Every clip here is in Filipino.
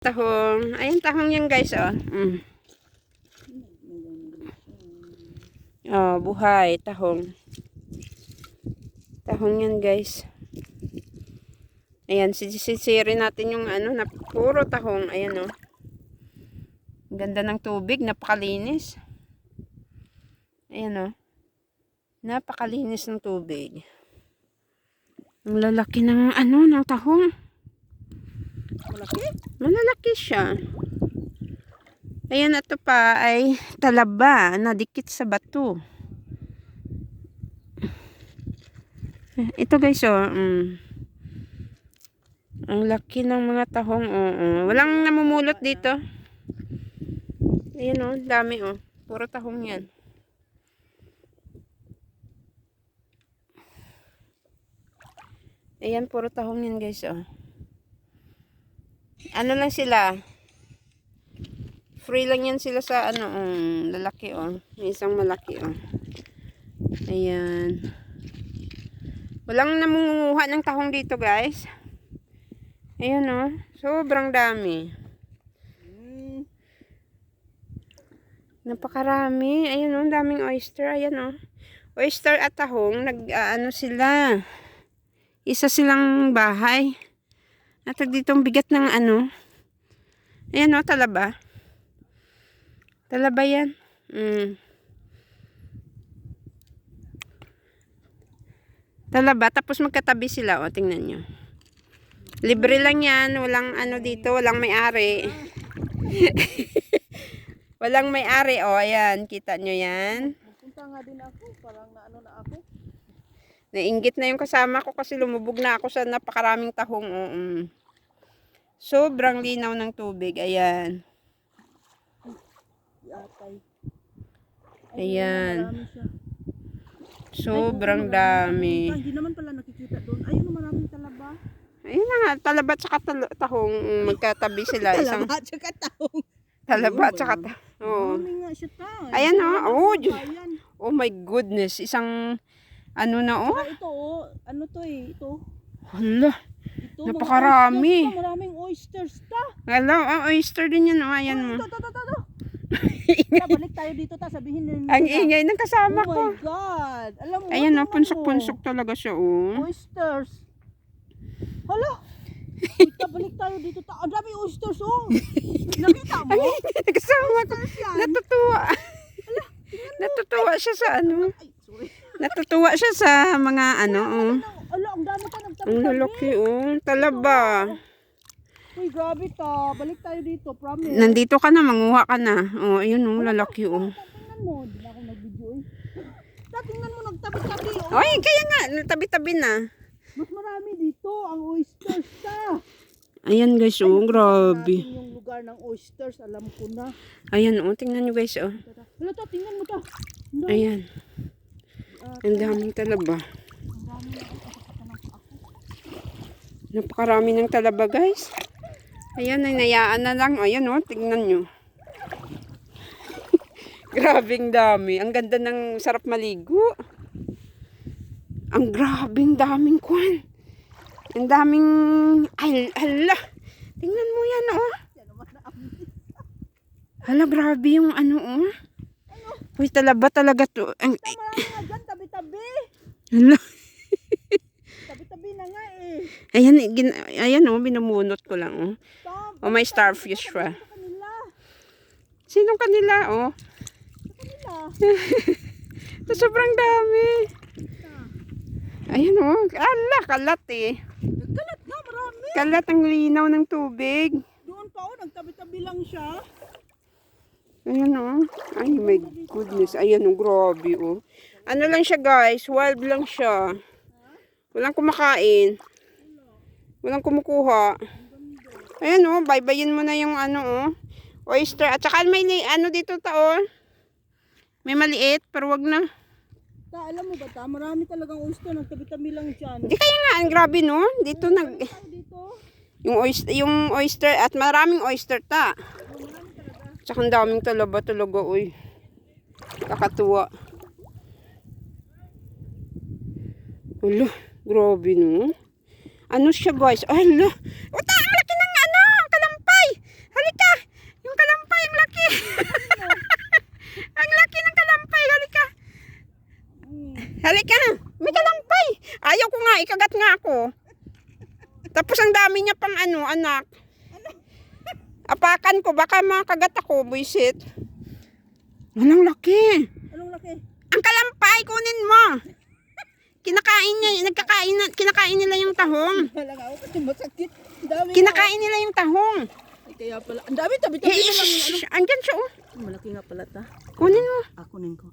Tahong. Ayan, tahong yan guys, oh. Mm. Oh, buhay, tahong. Tahong yan guys. Ayan, sisisirin natin yung ano, na puro tahong. Ayan, oh. Ganda ng tubig, napakalinis. Ayan, oh. Napakalinis ng tubig. Ang lalaki ng ano, ng tahong. Malaki? Malalaki siya. Ayan, ito pa ay talaba na dikit sa bato. Ito guys, oh. Mm. Ang laki ng mga tahong, oh, oh. Walang namumulot dito. Ayan, oh. Dami, oh. Puro tahong yan. Ayan, puro tahong yan guys, oh. Ano lang sila? Free lang yan sila sa ano, um, lalaki oh. May isang malaki oh. Ayan. Walang namunguha ng tahong dito guys. Ayan oh. Sobrang dami. Napakarami. Ayan oh, daming oyster. Ayan oh. Oyster at tahong, nag, ah, ano sila. Isa silang bahay. At dito ang bigat ng ano. Ayan o, talaba. Talaba yan. Mm. Talaba, tapos magkatabi sila. O, tingnan nyo. Libre lang yan. Walang ano dito, walang may-ari. walang may-ari. O, ayan. Kita nyo yan. Punta nga din ako. Parang naano na ako. Nainggit na yung kasama ko kasi lumubog na ako sa napakaraming tahong. Oo. Sobrang linaw ng tubig. Ayan. Ayan. Sobrang dami. Hindi naman pala nakikita doon. Ayun, maraming talaba. Ayun na nga. Talabat saka tal- tahong. mm, Magkatabi sila. Isang Talaba, tsaka taong. talaba tsaka ta- Oo. Ayan, oh. Oh. Ayan. Oh my goodness. Isang ano na oh. Saka ito, oh. Ano to eh. Ito. Hala. Ito. mga Napakarami. oysters ta, Maraming oysters ta. Hello. Oh, oyster din yan. Oh, ayan mo. Ito, ito, ito, ito. Ta, balik tayo dito ta. Sabihin din Ang ingay ng kasama Oh ko. my God. Alam mo, Ayan oh. tingnan mo. Punsok-punsok talaga siya oh. Oysters. Hala. Kita balik tayo dito. Ta ang dami oysters oh. Nakita mo? Kasama ko. Oysters yan. Natutuwa. Natutuwa siya sa ano. Ay. Natutuwa siya sa mga ano. Ala, ang dami pa nagtabi. Ang lalaki oh. Talaba. Uy, grabe ta. Balik tayo dito. Promise. Nandito ka na, manguha ka na. Oh, ayun oh, lalaki oh. Tingnan mo. Di na ako nag-video eh. Tingnan mo nagtabi-tabi. Oh. Ay, kaya nga, tabi-tabi na. Mas marami dito ang oysters ta. Ayan guys, oh, grabe. Yung lugar ng oysters. Alam ko na. Ayan oh, tingnan nyo guys oh. Hala ta, tingnan mo ta. Ayan, ang daming talaba. Napakarami ng talaba guys. Ayan, inayaan na lang. Ayan oh, tingnan nyo. Grabing dami. Ang ganda ng sarap maligo. Ang grabing daming kwan. Ang daming... Ay, hala. Tingnan mo yan oh. Na ang Hala, grabe yung ano oh. Uy, talaba talaga to. Ang, tabi-tabi. Hala. Tabi-tabi na nga eh. Ayan, gin, ayan oh, binumunot ko lang oh. Oh, may starfish pa. sa kanila. Sino kanila oh? Kanila. Ito sobrang dami. Ayan oh, ala, kalat eh. Nagkalat na, marami. Kalat ang linaw ng tubig. Doon pa oh, nagtabi-tabi lang siya. Ayan oh. Ay my goodness. Ayan oh, grabe oh. Ano lang siya guys, wild lang siya. Walang kumakain. Walang kumukuha. Ayan oh, baybayin mo na yung ano oh. Oyster. At saka may ano dito ta oh. May maliit, pero wag na. Ta, alam mo ba ta, marami talagang oyster, nagtabi-tabi lang dyan. Di kaya nga, ang grabe no. Dito nag... Tayo dito. Yung oyster, yung oyster at maraming oyster ta. Oh. Tsaka ang daming talaba talaga, uy. Kakatuwa. Ulo, grabe no. Ano siya guys? Ay, lo. Uta, ang laki ng ano, ang kalampay. Halika, yung kalampay, ang laki. ang laki ng kalampay, halika. Halika, may kalampay. Ayaw ko nga, ikagat nga ako. Tapos ang dami niya pang ano, anak. Apakan ko, baka makagat ako, buisit. Anong laki? Anong laki? Ang kalampay, kunin mo. Kinakain niya, nagkakain, na- kinakain nila yung tahong. Wala nga ako kasi masakit. Ang dami Kinakain nila yung tahong. Ay, kaya pala. Ang dami, tabi-tabi Eh, na lang yung ano. andyan siya, oh. Malaki nga pala ta. Kunin mo. Akunin ko.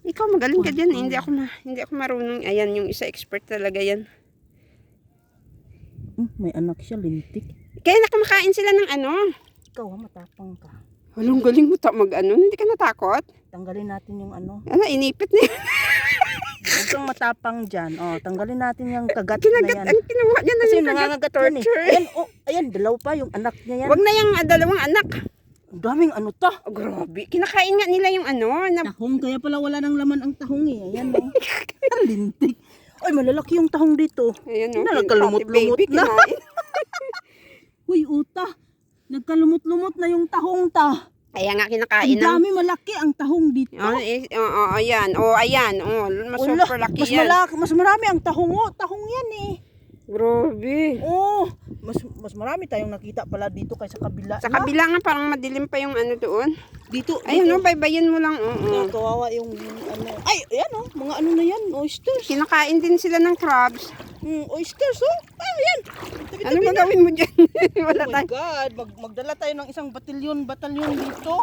Ikaw magaling ka dyan. eh. Hindi ako, ma- hindi ako marunong. Ayan, yung isa expert talaga yan. Hmm, may anak siya, lintik. Kaya nakumakain sila ng ano. Ikaw ha, matapang ka. Walang galing mo ta mag ano. Hindi ka natakot? Tanggalin natin yung ano. Ano, inipit na yun. Huwag kang matapang dyan. Oh, tanggalin natin yung kagat na Kinagat, yan. ang kinuha niya na Kasi yung nangangagat yan eh. torture. Ayan, oh, ayan, dalaw pa yung anak niya yan. Wag na yung ah, dalawang anak. Ang daming ano ta. Oh, grabe. Kinakain nga nila yung ano. Na, Tahong, kaya pala wala nang laman ang tahong eh. Ayan oh. Ang lintik. Ay, malalaki yung tahong dito. ayan, oh, Na, nagkalumot-lumot baby, na. kinain. Uy, uta. Nagkalumot-lumot na yung tahong ta. Kaya nga Ang kinakain ng... dami malaki ang tahong dito. Oh, eh, oh, oh, ayan. Oh, ayan. Oh, mas Wala, super laki mas yan. malaki, mas marami ang tahong oh. Tahong yan eh. Grabe. Oh, mas mas marami tayong nakita pala dito kaysa kabila. Sa kabila nga parang madilim pa yung ano doon. Dito, Ayun, dito. no, baybayin mo lang. Oo. Na, kawawa yung, yung ano. Ay, ayan oh, mga ano na yan, oysters. Kinakain din sila ng crabs. Hmm, oysters oh. Ah, ayan. Tabi-tabi Ano na. gawin mo dyan? Wala oh my tayo. God, mag magdala tayo ng isang batalyon, batalyon dito.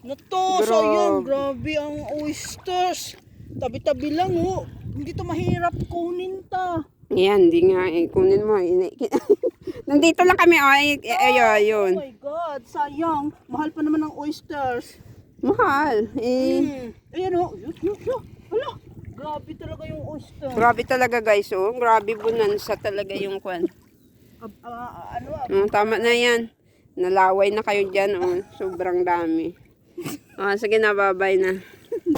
Na to, Grabe. sayang, grabe ang oysters. Tabi-tabi lang oh. Hindi to mahirap kunin ta. Yan, di nga. Eh, kunin mo. Ini- Nandito lang kami. Oh, ay, ay, ay, yun. Oh my God, sayang. Mahal pa naman ang oysters. Mahal. Eh, Hmm. Ayan oh. Yun, yun, yun. Grabe oyster. grabe talaga guys. Oh. Grabe bonanza talaga yung kwan. Ah, ano Oh, tama na yan. Nalaway na kayo dyan. Oh. Sobrang dami. Oh, sige na, bye-bye na.